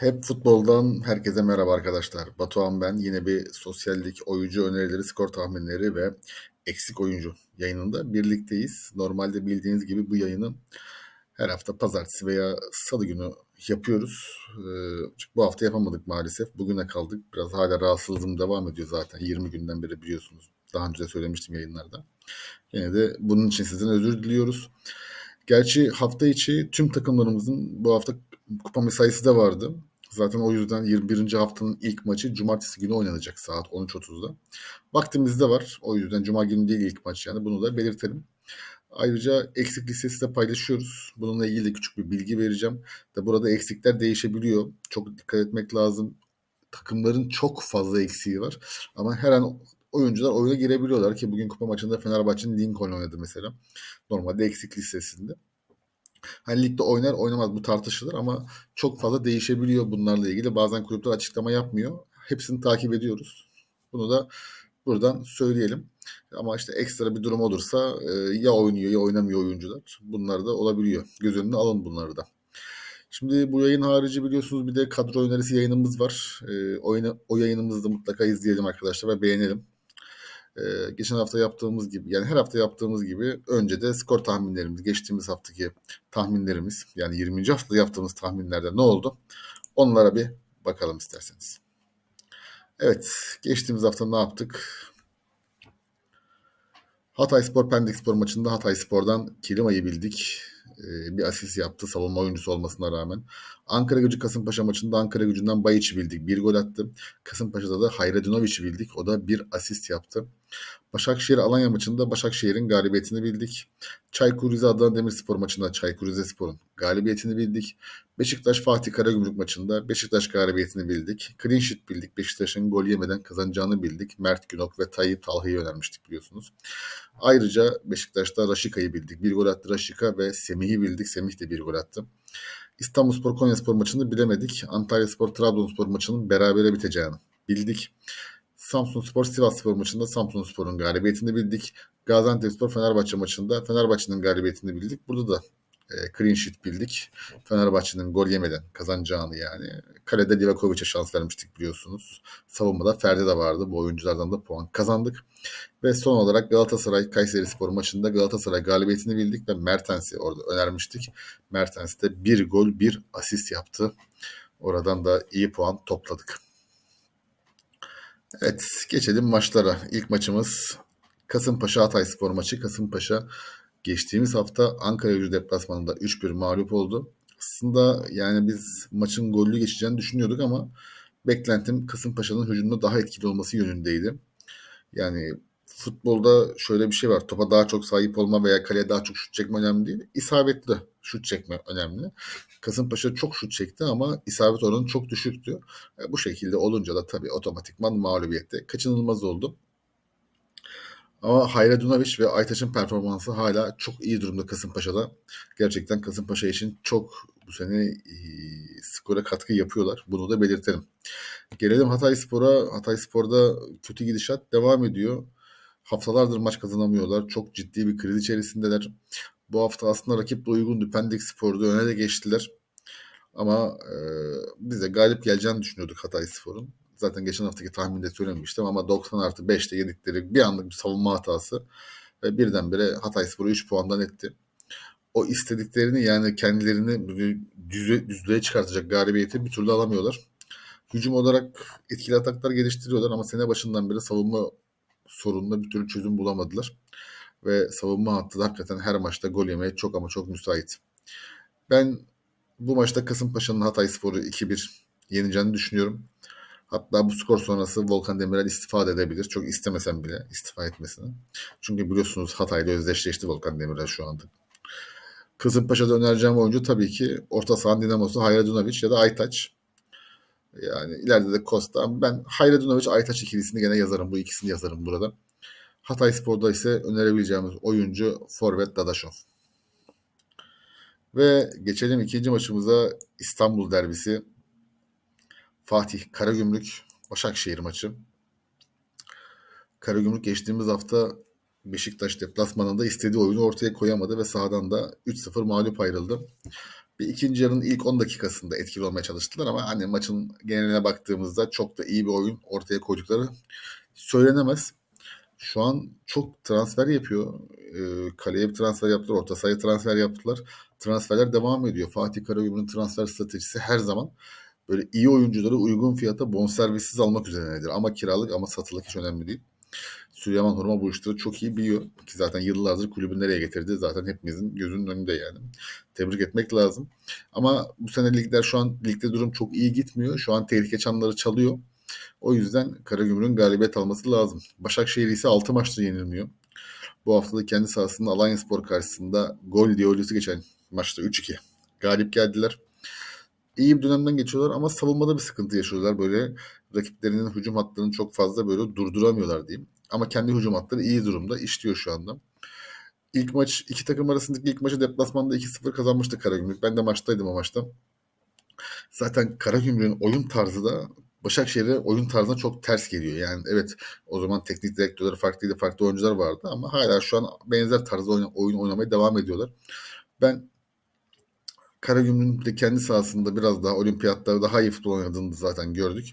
Hep futboldan herkese merhaba arkadaşlar. Batuhan ben. Yine bir sosyallik, oyuncu önerileri, skor tahminleri ve eksik oyuncu yayınında birlikteyiz. Normalde bildiğiniz gibi bu yayını her hafta pazartesi veya salı günü yapıyoruz. Ee, bu hafta yapamadık maalesef. Bugüne kaldık. Biraz hala rahatsızlığım devam ediyor zaten. 20 günden beri biliyorsunuz. Daha önce de söylemiştim yayınlarda. Yine de bunun için sizden özür diliyoruz. Gerçi hafta içi tüm takımlarımızın bu hafta kupa mesaisi de vardı. Zaten o yüzden 21. haftanın ilk maçı cumartesi günü oynanacak saat 13.30'da. Vaktimiz de var. O yüzden cuma günü değil ilk maç yani bunu da belirtelim. Ayrıca eksik listesi de paylaşıyoruz. Bununla ilgili de küçük bir bilgi vereceğim. De burada eksikler değişebiliyor. Çok dikkat etmek lazım. Takımların çok fazla eksiği var. Ama her an oyuncular oyuna girebiliyorlar ki bugün kupa maçında Fenerbahçe'nin Lincoln oynadı mesela. Normalde eksik listesinde. Hani ligde oynar oynamaz bu tartışılır ama çok fazla değişebiliyor bunlarla ilgili. Bazen kulüpler açıklama yapmıyor. Hepsini takip ediyoruz. Bunu da buradan söyleyelim. Ama işte ekstra bir durum olursa e, ya oynuyor ya oynamıyor oyuncular. Bunlar da olabiliyor. Göz önüne alın bunları da. Şimdi bu yayın harici biliyorsunuz bir de kadro önerisi yayınımız var. E, o yayınımızı da mutlaka izleyelim arkadaşlar ve beğenelim. Ee, geçen hafta yaptığımız gibi yani her hafta yaptığımız gibi önce de skor tahminlerimiz, geçtiğimiz haftaki tahminlerimiz yani 20. hafta yaptığımız tahminlerde ne oldu? Onlara bir bakalım isterseniz. Evet, geçtiğimiz hafta ne yaptık? Hatay Spor Pendik Spor maçında Hatay Spor'dan Kilima'yı bildik. Ee, bir asist yaptı savunma oyuncusu olmasına rağmen. Ankara gücü Kasımpaşa maçında Ankara gücünden Bayiç'i bildik. Bir gol attı. Kasımpaşa'da da Hayredunovic'i bildik. O da bir asist yaptı. Başakşehir Alanya maçında Başakşehir'in galibiyetini bildik. Çaykur Rize Adana Demirspor maçında Çaykur Rizespor'un galibiyetini bildik. Beşiktaş Fatih Karagümrük maçında Beşiktaş galibiyetini bildik. Clean sheet bildik. Beşiktaş'ın gol yemeden kazanacağını bildik. Mert Günok ve Tayyip Talha'yı önermiştik biliyorsunuz. Ayrıca Beşiktaş'ta Raşika'yı bildik. Bir gol attı Raşika ve Semih'i bildik. Semih de bir gol attı. İstanbulspor Konyaspor maçını bilemedik. Antalyaspor Trabzonspor maçının berabere biteceğini bildik. Samsun Spor Sivas Spor maçında Samsun Spor'un galibiyetini bildik. Gaziantep Spor Fenerbahçe maçında Fenerbahçe'nin galibiyetini bildik. Burada da e, clean sheet bildik. Fenerbahçe'nin gol yemeden kazanacağını yani. Kalede Livakovic'e şans vermiştik biliyorsunuz. Savunmada Ferdi de vardı. Bu oyunculardan da puan kazandık. Ve son olarak Galatasaray Kayseri Spor maçında Galatasaray galibiyetini bildik ve Mertens'i orada önermiştik. Mertens de bir gol bir asist yaptı. Oradan da iyi puan topladık. Evet geçelim maçlara. İlk maçımız Kasımpaşa Hatay Spor maçı. Kasımpaşa geçtiğimiz hafta Ankara gücü deplasmanında 3-1 mağlup oldu. Aslında yani biz maçın gollü geçeceğini düşünüyorduk ama beklentim Kasımpaşa'nın hücumda daha etkili olması yönündeydi. Yani futbolda şöyle bir şey var. Topa daha çok sahip olma veya kaleye daha çok şut çekme önemli değil. İsabetli şut çekme önemli. Kasımpaşa çok şut çekti ama isabet oranı çok düşüktü. E, bu şekilde olunca da tabii otomatikman mağlubiyette kaçınılmaz oldu. Ama Hayredunovic ve Aytaç'ın performansı hala çok iyi durumda Kasımpaşa'da. Gerçekten Kasımpaşa için çok bu sene e, skora katkı yapıyorlar. Bunu da belirtelim. Gelelim Hatay Spor'a. Hatay Spor'da kötü gidişat devam ediyor. Haftalardır maç kazanamıyorlar. Çok ciddi bir kriz içerisindeler. Bu hafta aslında rakip de uygundu. Pendik Spor'da öne de geçtiler. Ama e, biz de galip geleceğini düşünüyorduk Hatay Spor'un. Zaten geçen haftaki tahminde söylemiştim ama 90 artı 5'te yedikleri bir anlık bir savunma hatası ve birdenbire Hatay Spor'u 3 puandan etti. O istediklerini yani kendilerini düzlüğe, düzlüğe çıkartacak galibiyeti bir türlü alamıyorlar. Hücum olarak etkili ataklar geliştiriyorlar ama sene başından beri savunma sorununa bir türlü çözüm bulamadılar. Ve savunma hattı da hakikaten her maçta gol yemeye çok ama çok müsait. Ben bu maçta Kasımpaşa'nın Hatay Sporu 2-1 yeneceğini düşünüyorum. Hatta bu skor sonrası Volkan Demirel istifa edebilir. Çok istemesem bile istifa etmesini. Çünkü biliyorsunuz Hatay'la özdeşleşti Volkan Demirel şu anda. Kasımpaşa'da önereceğim oyuncu tabii ki orta saha dinamosu Hayradunovic ya da Aytaç. Yani ileride de Costa. Ben Hayradunovic Aytaç ikilisini gene yazarım. Bu ikisini yazarım burada. Hatay Spor'da ise önerebileceğimiz oyuncu Forvet Dadaşov. Ve geçelim ikinci maçımıza İstanbul derbisi. Fatih Karagümrük Başakşehir maçı. Karagümrük geçtiğimiz hafta Beşiktaş deplasmanında istediği oyunu ortaya koyamadı ve sahadan da 3-0 mağlup ayrıldı. Bir ikinci yarının ilk 10 dakikasında etkili olmaya çalıştılar ama hani maçın geneline baktığımızda çok da iyi bir oyun ortaya koydukları söylenemez. Şu an çok transfer yapıyor. E, kaleye bir transfer yaptılar, orta sahaya transfer yaptılar. Transferler devam ediyor. Fatih Karagümrük'ün transfer stratejisi her zaman böyle iyi oyuncuları uygun fiyata bonservissiz almak üzerinedir. Ama kiralık ama satılık hiç önemli değil. Süleyman Horma bu işleri çok iyi biliyor. Ki zaten yıllardır kulübü nereye getirdi zaten hepimizin gözünün önünde yani. Tebrik etmek lazım. Ama bu sene ligler şu an ligde durum çok iyi gitmiyor. Şu an tehlike çanları çalıyor. O yüzden Karagümrük'ün galibiyet alması lazım. Başakşehir ise 6 maçta yenilmiyor. Bu hafta da kendi sahasında Alanya Spor karşısında gol diyolojisi geçen maçta 3-2 galip geldiler. İyi bir dönemden geçiyorlar ama savunmada bir sıkıntı yaşıyorlar. Böyle rakiplerinin hücum hatlarını çok fazla böyle durduramıyorlar diyeyim. Ama kendi hücum hatları iyi durumda. işliyor şu anda. İlk maç, iki takım arasındaki ilk maçı deplasmanda 2-0 kazanmıştı Karagümrük. Ben de maçtaydım o maçta. Zaten Karagümrük'ün oyun tarzı da Başakşehir'e oyun tarzına çok ters geliyor. Yani evet o zaman teknik direktörler farklıydı, farklı oyuncular vardı ama hala şu an benzer tarzda oyun, oyun oynamaya devam ediyorlar. Ben Karagümrük'ün de kendi sahasında biraz daha olimpiyatlarda daha iyi futbol oynadığını zaten gördük.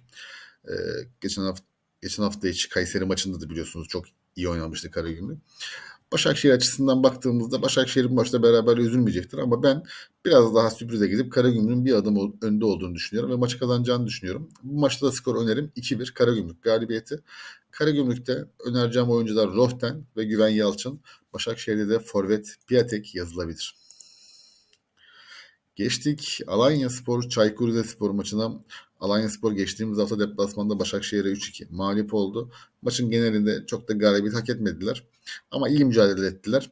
Ee, geçen hafta geçen hafta içi Kayseri maçında da biliyorsunuz çok iyi oynamıştı Karagümrük. Başakşehir açısından baktığımızda Başakşehir'in başta beraber üzülmeyecektir ama ben biraz daha sürprize gidip Karagümrük'ün bir adım önde olduğunu düşünüyorum ve maçı kazanacağını düşünüyorum. Bu maçta da skor önerim 2-1 Karagümrük galibiyeti. Karagümrük'te önereceğim oyuncular Rohten ve Güven Yalçın. Başakşehir'de de Forvet Piatek yazılabilir. Geçtik Alanya Spor Çaykur Rizespor maçına. Alanya Spor geçtiğimiz hafta deplasmanda Başakşehir'e 3-2 mağlup oldu. Maçın genelinde çok da galibiyet hak etmediler. Ama iyi mücadele ettiler.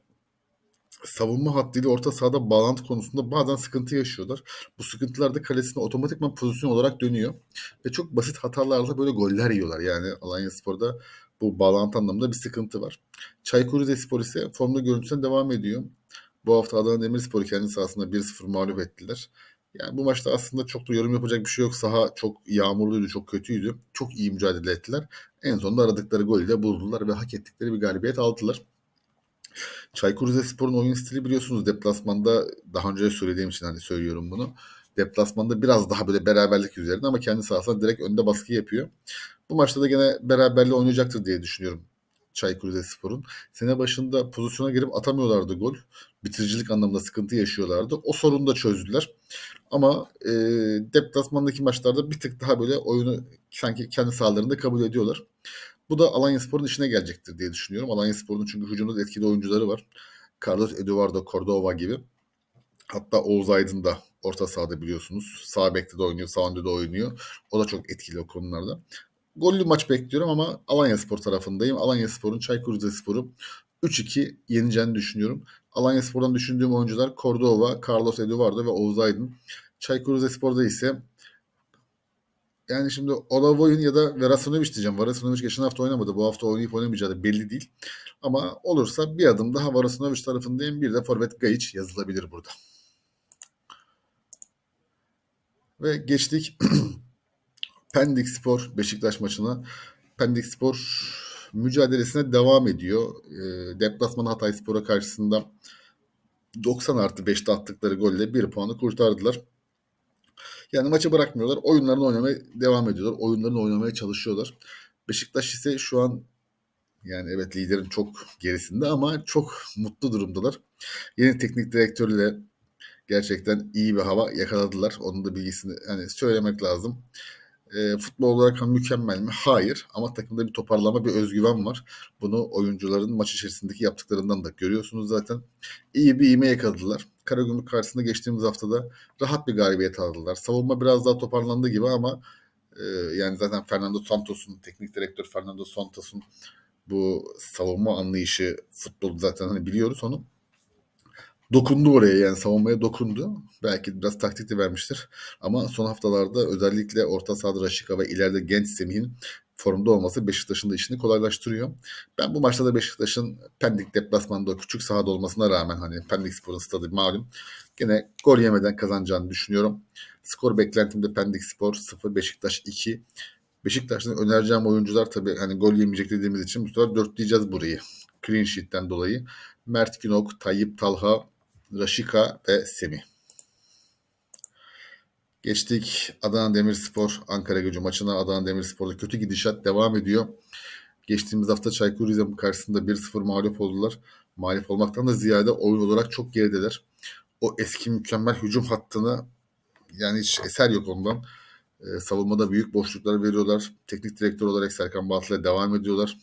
Savunma hattıyla orta sahada bağlantı konusunda bazen sıkıntı yaşıyorlar. Bu sıkıntılar da kalesine otomatikman pozisyon olarak dönüyor. Ve çok basit hatalarla böyle goller yiyorlar. Yani Alanya Spor'da bu bağlantı anlamında bir sıkıntı var. Çaykur Rizespor ise formda görüntüsüne devam ediyor. Bu hafta Adana Demirspor'u kendi sahasında 1-0 mağlup ettiler. Yani bu maçta aslında çok da yorum yapacak bir şey yok. Saha çok yağmurluydu, çok kötüydü. Çok iyi mücadele ettiler. En sonunda aradıkları golü de buldular ve hak ettikleri bir galibiyet aldılar. Çaykur Rizespor'un oyun stili biliyorsunuz deplasmanda daha önce söylediğim için hani söylüyorum bunu. Deplasmanda biraz daha böyle beraberlik üzerine ama kendi sahasında direkt önde baskı yapıyor. Bu maçta da gene beraberliği oynayacaktır diye düşünüyorum Çaykur Rizespor'un. Sene başında pozisyona girip atamıyorlardı gol. Bitiricilik anlamında sıkıntı yaşıyorlardı. O sorunu da çözdüler. Ama e, deplasmandaki maçlarda bir tık daha böyle oyunu sanki kendi sahalarında kabul ediyorlar. Bu da Alanya Spor'un işine gelecektir diye düşünüyorum. Alanya Spor'un çünkü hücumda etkili oyuncuları var. Carlos Eduardo Cordova gibi. Hatta Oğuz Aydın da orta sahada biliyorsunuz. Sağ bekte de oynuyor, sağ önde de oynuyor. O da çok etkili o konularda. Gollü maç bekliyorum ama Alanya Spor tarafındayım. Alanya Spor'un Çaykur Rizespor'u 3-2 yeneceğini düşünüyorum. Alanya Spor'dan düşündüğüm oyuncular Cordova, Carlos Eduardo ve Oğuz Aydın. Çaykur Rizespor'da ise yani şimdi Olavoyun ya da Verasanovic diyeceğim. Verasanovic geçen hafta oynamadı. Bu hafta oynayıp oynamayacağı da belli değil. Ama olursa bir adım daha Verasanovic tarafındayım. Bir de Forvet Gayic yazılabilir burada. Ve geçtik Pendik Spor Beşiktaş maçına. Pendik Spor mücadelesine devam ediyor. E, deplasman Hatay Spor'a karşısında 90 artı 5'te attıkları golle bir puanı kurtardılar. Yani maçı bırakmıyorlar. Oyunlarını oynamaya devam ediyorlar. Oyunlarını oynamaya çalışıyorlar. Beşiktaş ise şu an yani evet liderin çok gerisinde ama çok mutlu durumdalar. Yeni teknik direktörle gerçekten iyi bir hava yakaladılar. Onun da bilgisini hani söylemek lazım. E, futbol olarak mükemmel mi? Hayır. Ama takımda bir toparlama, bir özgüven var. Bunu oyuncuların maç içerisindeki yaptıklarından da görüyorsunuz zaten. İyi bir ivme yakaladılar. Karagümrük karşısında geçtiğimiz haftada rahat bir galibiyet aldılar. Savunma biraz daha toparlandı gibi ama e, yani zaten Fernando Santos'un, teknik direktör Fernando Santos'un bu savunma anlayışı futbol zaten hani biliyoruz onu dokundu oraya yani savunmaya dokundu. Belki biraz taktik de vermiştir. Ama son haftalarda özellikle orta sahada Raşika ve ileride genç Semih'in formda olması Beşiktaş'ın da işini kolaylaştırıyor. Ben bu maçta da Beşiktaş'ın Pendik deplasmanda küçük sahada olmasına rağmen hani Pendik Spor'un stadı malum gene gol yemeden kazanacağını düşünüyorum. Skor beklentimde Pendik Spor 0 Beşiktaş 2. Beşiktaş'tan önereceğim oyuncular tabii hani gol yemeyecek dediğimiz için bu sefer dörtleyeceğiz burayı. Clean sheet'ten dolayı. Mert Günok, Tayyip Talha, Raşika ve Semih. Geçtik Adana Demirspor Ankara Gücü maçına. Adana Demirspor'da kötü gidişat devam ediyor. Geçtiğimiz hafta Çaykur Rizem karşısında 1-0 mağlup oldular. Mağlup olmaktan da ziyade oyun olarak çok gerideler. O eski mükemmel hücum hattını yani hiç eser yok ondan. Ee, savunmada büyük boşluklar veriyorlar. Teknik direktör olarak Serkan Batlı'ya devam ediyorlar.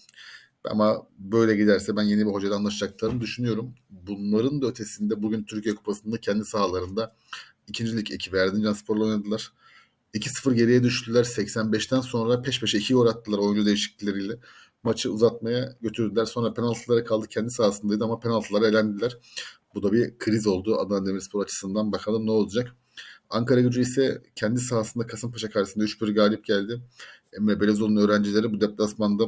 Ama böyle giderse ben yeni bir hocayla anlaşacaklarını düşünüyorum. Bunların da ötesinde bugün Türkiye Kupası'nda kendi sahalarında ikincilik ekibi Erzincan Spor'la oynadılar. 2-0 geriye düştüler. 85'ten sonra peş peşe 2 gol attılar oyuncu değişiklikleriyle. Maçı uzatmaya götürdüler. Sonra penaltılara kaldı. Kendi sahasındaydı ama penaltılara elendiler. Bu da bir kriz oldu Adana Demirspor açısından. Bakalım ne olacak. Ankara gücü ise kendi sahasında Kasımpaşa karşısında 3-1 galip geldi. Emre Belezoğlu'nun öğrencileri bu deplasmanda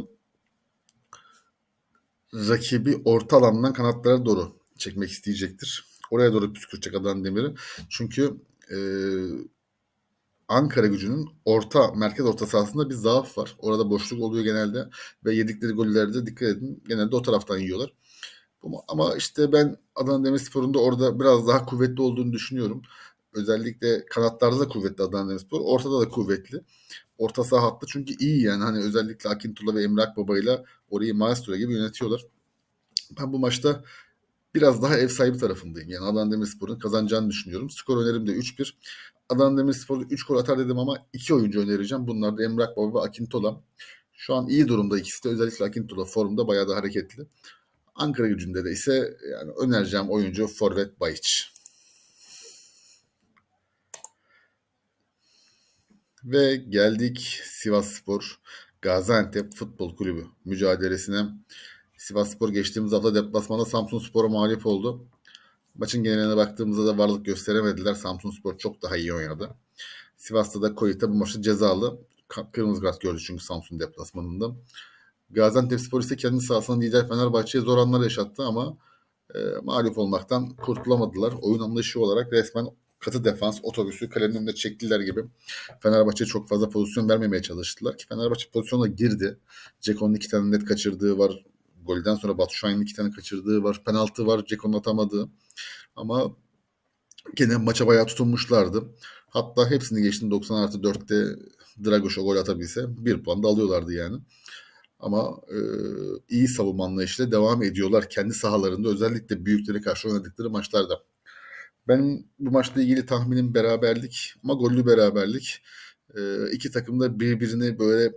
rakibi orta alandan kanatlara doğru çekmek isteyecektir. Oraya doğru püskürtecek Adana Demir'i. Çünkü e, Ankara gücünün orta, merkez orta sahasında bir zaaf var. Orada boşluk oluyor genelde ve yedikleri gollerde dikkat edin. Genelde o taraftan yiyorlar. Ama işte ben Adana Demirspor'un da orada biraz daha kuvvetli olduğunu düşünüyorum. Özellikle kanatlarda da kuvvetli Adana Demirspor. Ortada da kuvvetli. Orta saha hattı çünkü iyi yani. Hani özellikle Akintula ve Emre Akbaba ile orayı maestro gibi yönetiyorlar. Ben bu maçta biraz daha ev sahibi tarafındayım. Yani Adana Demirspor'un kazanacağını düşünüyorum. Skor önerim de 3-1. Adana Demirspor 3 gol atar dedim ama 2 oyuncu önereceğim. Bunlar da Emre Akbaba ve Akintola. Şu an iyi durumda ikisi de. Özellikle Akintola formda bayağı da hareketli. Ankara gücünde de ise yani önereceğim oyuncu Forvet Bayiç. Ve geldik Sivas Spor Gaziantep Futbol Kulübü mücadelesine. Sivas Spor geçtiğimiz hafta deplasmanda Samsun Spor'a mağlup oldu. Maçın geneline baktığımızda da varlık gösteremediler. Samsun Spor çok daha iyi oynadı. Sivas'ta da Koyita bu maçta cezalı. Kırmızı kart gördü çünkü Samsun deplasmanında. Gaziantep Spor ise kendi sahasında lider Fenerbahçe'ye zor anlar yaşattı ama e, mağlup olmaktan kurtulamadılar. Oyun anlayışı olarak resmen katı defans otobüsü kalenin önünde çektiler gibi. Fenerbahçe çok fazla pozisyon vermemeye çalıştılar ki Fenerbahçe pozisyona girdi. Ceko'nun iki tane net kaçırdığı var. Golden sonra Batu Şahin'in iki tane kaçırdığı var. Penaltı var Ceko'nun atamadığı. Ama gene maça bayağı tutunmuşlardı. Hatta hepsini geçtim 90 artı 4'te Dragoş'a gol atabilse bir puan da alıyorlardı yani. Ama e, iyi savunma anlayışıyla devam ediyorlar kendi sahalarında özellikle büyüklere karşı oynadıkları maçlarda. Benim bu maçla ilgili tahminim beraberlik ama gollü beraberlik. E, iki takım da birbirini böyle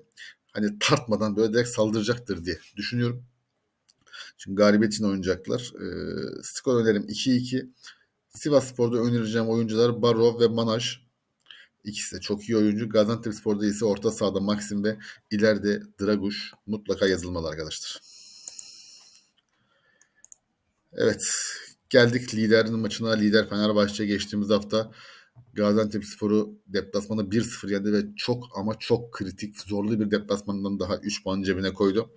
hani tartmadan böyle direkt saldıracaktır diye düşünüyorum. Çünkü galibiyet için oynayacaklar. E, skor önerim 2-2. Sivas Spor'da önereceğim oyuncular Barov ve Manaj. İkisi de çok iyi oyuncu. Gaziantep Spor'da ise orta sahada Maxim ve ileride Draguş mutlaka yazılmalı arkadaşlar. Evet. Geldik liderin maçına. Lider Fenerbahçe geçtiğimiz hafta Gaziantep Spor'u deplasmanda 1-0 yendi ve çok ama çok kritik, zorlu bir deplasmandan daha 3 puan cebine koydu.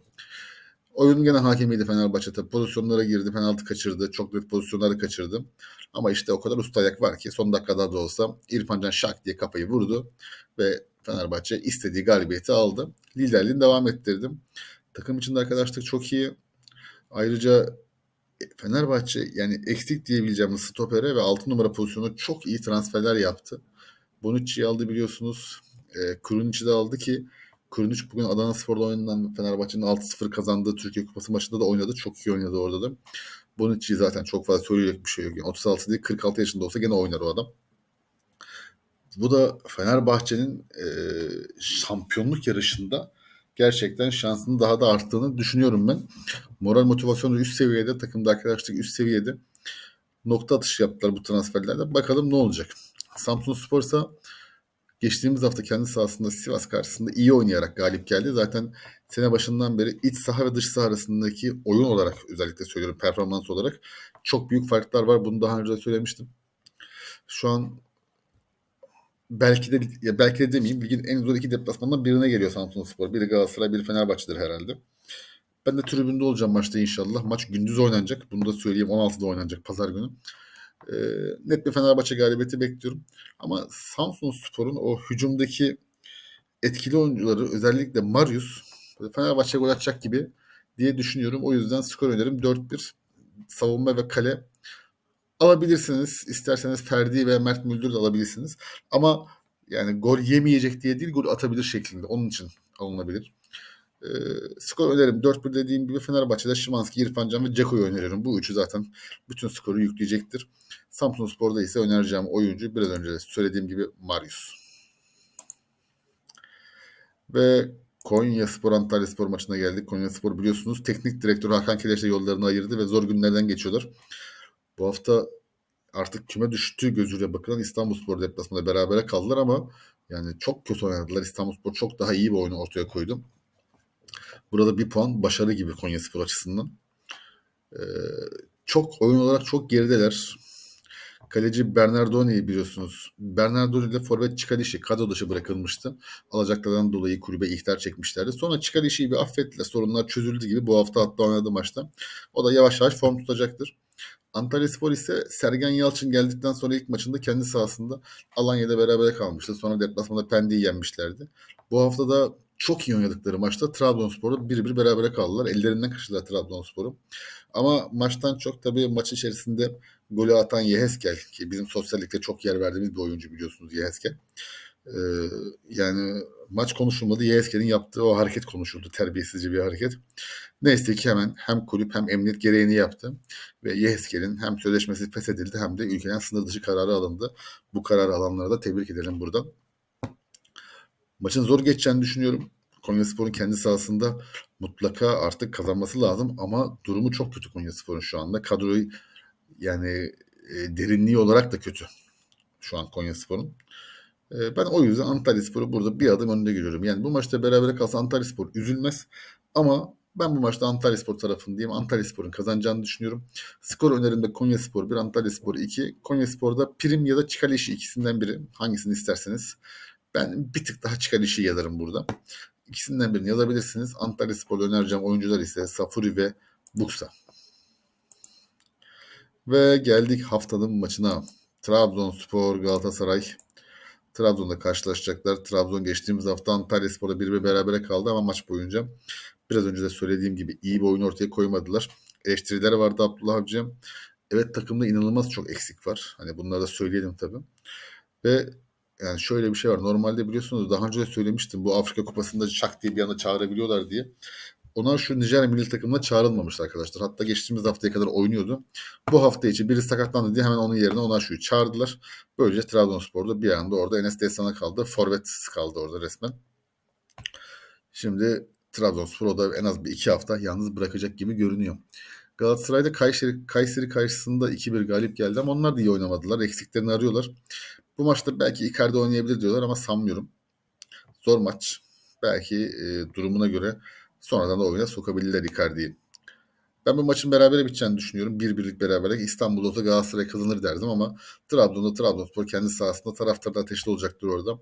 Oyun gene hakemiydi Fenerbahçe. Tabii pozisyonlara girdi, penaltı kaçırdı, çok net pozisyonları kaçırdı. Ama işte o kadar usta ayak var ki son dakikada da olsa İrfan Can şak diye kafayı vurdu ve Fenerbahçe istediği galibiyeti aldı. Liderliğini devam ettirdim. Takım içinde arkadaşlık çok iyi. Ayrıca Fenerbahçe yani eksik diyebileceğimiz stopere ve 6 numara pozisyonu çok iyi transferler yaptı. Bonucci'yi aldı biliyorsunuz. E, Kurunic de aldı ki Kurunic bugün Adana Spor'da oynanan Fenerbahçe'nin 6-0 kazandığı Türkiye Kupası maçında da oynadı. Çok iyi oynadı orada da. Bonucci zaten çok fazla söyleyecek bir şey yok. Yani 36 değil 46 yaşında olsa gene oynar o adam. Bu da Fenerbahçe'nin e, şampiyonluk yarışında gerçekten şansının daha da arttığını düşünüyorum ben. Moral motivasyonu üst seviyede, takımda arkadaşlık üst seviyede. Nokta atışı yaptılar bu transferlerde. Bakalım ne olacak. Samsun Spor ise geçtiğimiz hafta kendi sahasında Sivas karşısında iyi oynayarak galip geldi. Zaten sene başından beri iç saha ve dış saha arasındaki oyun olarak özellikle söylüyorum performans olarak çok büyük farklar var. Bunu daha önce de söylemiştim. Şu an belki de belki de demeyeyim ligin en zor iki deplasmanından birine geliyor Samsun Spor. Biri Galatasaray, biri Fenerbahçe'dir herhalde. Ben de tribünde olacağım maçta inşallah. Maç gündüz oynanacak. Bunu da söyleyeyim. 16'da oynanacak pazar günü. Ee, net bir Fenerbahçe galibiyeti bekliyorum. Ama Samsun Spor'un o hücumdaki etkili oyuncuları özellikle Marius Fenerbahçe gol atacak gibi diye düşünüyorum. O yüzden skor önerim 4-1 savunma ve kale alabilirsiniz. İsterseniz Ferdi ve Mert Müldür de alabilirsiniz. Ama Yani gol yemeyecek diye değil, gol atabilir şeklinde. Onun için alınabilir. E, skor önerim 4-1 dediğim gibi Fenerbahçe'de Şimanski, İrfan Can ve Ceko'yu öneriyorum. Bu üçü zaten bütün skoru yükleyecektir. Samsun Spor'da ise önereceğim oyuncu biraz önce de söylediğim gibi Marius. Ve Konya Spor Antalya Spor maçına geldik. Konya Spor biliyorsunuz teknik direktör Hakan Kireç'le yollarını ayırdı ve zor günlerden geçiyorlar. Bu hafta artık küme düştüğü gözüyle bakılan İstanbulspor deplasmanda berabere kaldılar ama yani çok kötü oynadılar. İstanbulspor çok daha iyi bir oyunu ortaya koydu. Burada bir puan başarı gibi Konya Spor açısından. Ee, çok oyun olarak çok gerideler. Kaleci Bernardoni'yi biliyorsunuz. Bernardoni ile forvet Çıkalişi kadro dışı bırakılmıştı. Alacaklardan dolayı kulübe ihtar çekmişlerdi. Sonra Çıkalişi'yi bir affettiler. Sorunlar çözüldü gibi bu hafta hatta oynadı maçta. O da yavaş yavaş form tutacaktır. Antalya Spor ise Sergen Yalçın geldikten sonra ilk maçında kendi sahasında Alanya'da beraber kalmıştı. Sonra deplasmanda Pendik'i yenmişlerdi. Bu hafta da çok iyi oynadıkları maçta Trabzonspor'da bir bir berabere kaldılar. Ellerinden kaçırdılar Trabzonspor'u. Ama maçtan çok tabii maç içerisinde golü atan Yeheskel ki bizim sosyallikte çok yer verdiğimiz bir oyuncu biliyorsunuz Yeheskel. Ee, yani maç konuşulmadı. Yeheskel'in yaptığı o hareket konuşuldu. Terbiyesizce bir hareket. Neyse ki hemen hem kulüp hem emniyet gereğini yaptı. Ve Yeheskel'in hem sözleşmesi feshedildi hem de ülkeden sınır dışı kararı alındı. Bu kararı alanlara da tebrik edelim buradan. Maçın zor geçeceğini düşünüyorum. Konyaspor'un kendi sahasında mutlaka artık kazanması lazım ama durumu çok kötü Konyaspor'un şu anda. Kadroyu yani e, derinliği olarak da kötü şu an Konyaspor'un. E, ben o yüzden Antalya Spor'u burada bir adım önünde görüyorum. Yani bu maçta beraber kalsa Antalya Spor üzülmez ama ben bu maçta Antalya Spor tarafındayım. Antalya Spor'un kazanacağını düşünüyorum. Skor önerimde Konya Spor 1, Antalya Spor 2. Konya Spor'da prim ya da çıkar işi ikisinden biri. Hangisini isterseniz. Ben bir tık daha çıkar işi yazarım burada. İkisinden birini yazabilirsiniz. Antalya Spor'da önereceğim oyuncular ise Safuri ve Buksa. Ve geldik haftanın maçına. Trabzonspor Galatasaray. Trabzon'da karşılaşacaklar. Trabzon geçtiğimiz hafta Antalya bir bir berabere kaldı ama maç boyunca biraz önce de söylediğim gibi iyi bir oyun ortaya koymadılar. Eleştirileri vardı Abdullah Avcı'ya. Evet takımda inanılmaz çok eksik var. Hani bunları da söyleyelim tabii. Ve yani şöyle bir şey var. Normalde biliyorsunuz daha önce de söylemiştim. Bu Afrika Kupası'nda şak diye bir anda çağırabiliyorlar diye. Onlar şu Nijerya milli takımına çağrılmamıştı arkadaşlar. Hatta geçtiğimiz haftaya kadar oynuyordu. Bu hafta içi biri sakatlandı diye hemen onun yerine ona şu çağırdılar. Böylece Trabzonspor'da bir anda orada Enes Destan'a kaldı. Forvet kaldı orada resmen. Şimdi Trabzonspor da en az bir iki hafta yalnız bırakacak gibi görünüyor. Galatasaray'da Kayseri, Kayseri karşısında 2-1 galip geldi ama onlar da iyi oynamadılar. Eksiklerini arıyorlar. Bu maçta belki Icardi oynayabilir diyorlar ama sanmıyorum. Zor maç. Belki e, durumuna göre sonradan da oyuna sokabilirler Icardi'yi. Ben bu maçın beraber biteceğini düşünüyorum. Bir birlik beraberlik İstanbul'da olsa Galatasaray kazanır derdim ama Trabzon'da Trabzonspor kendi sahasında taraftarda ateşli olacaktır orada.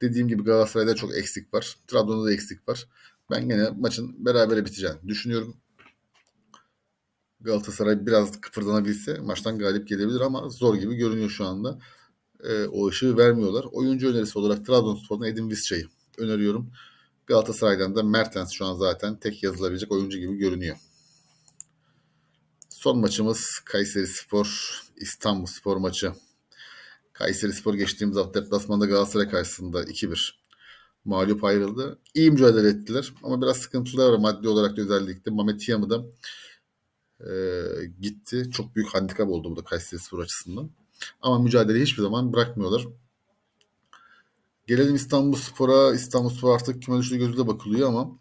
Dediğim gibi Galatasaray'da çok eksik var. Trabzon'da da eksik var. Ben gene maçın beraber biteceğini düşünüyorum. Galatasaray biraz kıpırdanabilse maçtan galip gelebilir ama zor gibi görünüyor şu anda. E, o ışığı vermiyorlar. Oyuncu önerisi olarak Trabzonspor'dan Edin Visca'yı öneriyorum. Galatasaray'dan da Mertens şu an zaten tek yazılabilecek oyuncu gibi görünüyor. Son maçımız Kayseri Spor İstanbul Spor maçı. Kayseri Spor geçtiğimiz hafta deplasmanda Galatasaray karşısında 2-1 mağlup ayrıldı. İyi mücadele ettiler ama biraz sıkıntılar var maddi olarak da özellikle. Mehmet Yamı da e, gitti. Çok büyük handikap oldu bu da Kayseri Spor açısından. Ama mücadeleyi hiçbir zaman bırakmıyorlar. Gelelim İstanbul Spor'a. İstanbul Spor artık küme düştüğü gözüyle bakılıyor ama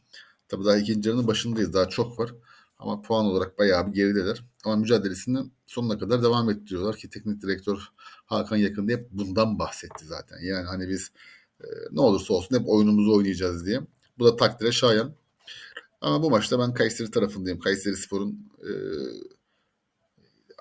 tabii daha ikinci yarının başındayız. Daha çok var. Ama puan olarak bayağı bir gerideler. Ama mücadelesini sonuna kadar devam ettiriyorlar ki teknik direktör Hakan Yakında hep bundan bahsetti zaten. Yani hani biz e, ne olursa olsun hep oyunumuzu oynayacağız diye. Bu da takdire şayan. Ama bu maçta ben Kayseri tarafındayım. Kayseri Spor'un e,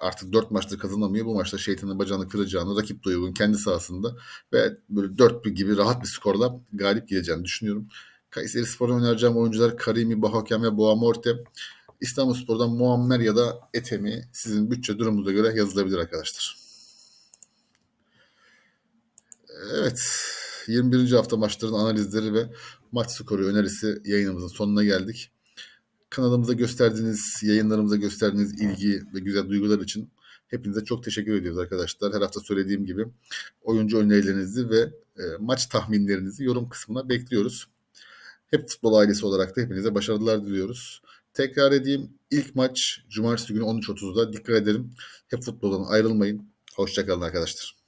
artık 4 maçta kazanamıyor. Bu maçta şeytanın bacağını kıracağını rakip de kendi sahasında ve böyle 4 gibi rahat bir skorla galip geleceğini düşünüyorum. Kayseri Spor'a önereceğim oyuncular Karimi, Bahakem ve Boğamorte. İstanbul Spor'dan Muammer ya da Etemi sizin bütçe durumunuza göre yazılabilir arkadaşlar. Evet. 21. hafta maçların analizleri ve maç skoru önerisi yayınımızın sonuna geldik. Kanalımıza gösterdiğiniz, yayınlarımıza gösterdiğiniz ilgi ve güzel duygular için hepinize çok teşekkür ediyoruz arkadaşlar. Her hafta söylediğim gibi oyuncu önerilerinizi ve e, maç tahminlerinizi yorum kısmına bekliyoruz. Hep futbol ailesi olarak da hepinize başarılar diliyoruz. Tekrar edeyim ilk maç Cumartesi günü 13.30'da dikkat edelim. Hep futboldan ayrılmayın. Hoşçakalın arkadaşlar.